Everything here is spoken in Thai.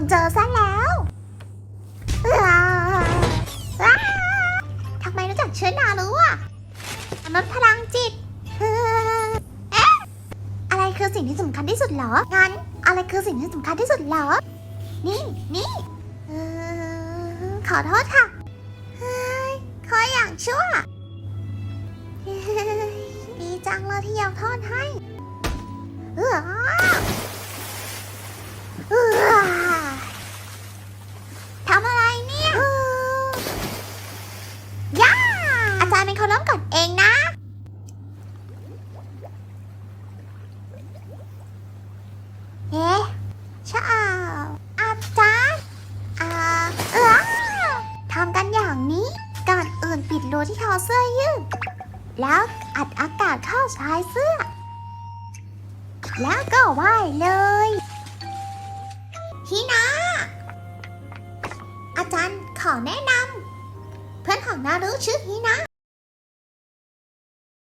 นเจอซะแล้วทำไมรู้จักชื่อนารู้อะมนุษย์พลังจิตเอ๊ะอะไรคือสิ่งที่สำคัญที่สุดเหรอ งั้น อะไรคือสิ่งที่สำคัญที่สุดเหรอ นี่ นี่ขอโทษค่ะเฮ้ยขออย่างชั่ว ดีจังเลยที่ยอมโทษให้เออเออทำอะไรเนี่ยเออย่าอาจารย์ เป็นคนเริ่มก่อนเองนะเอ๊ะชาอาจารย์อ่าเออทำกันอย่างนี้ก่อนอื่นปิดรูที่คอเสื้อยืด แล้วอัดอากาศเข้าชายเสื้อ แล้วก็ว่ายเลยฮินาอาจารย์ขอแนะนำเพื่อนของนารุชื่อฮินา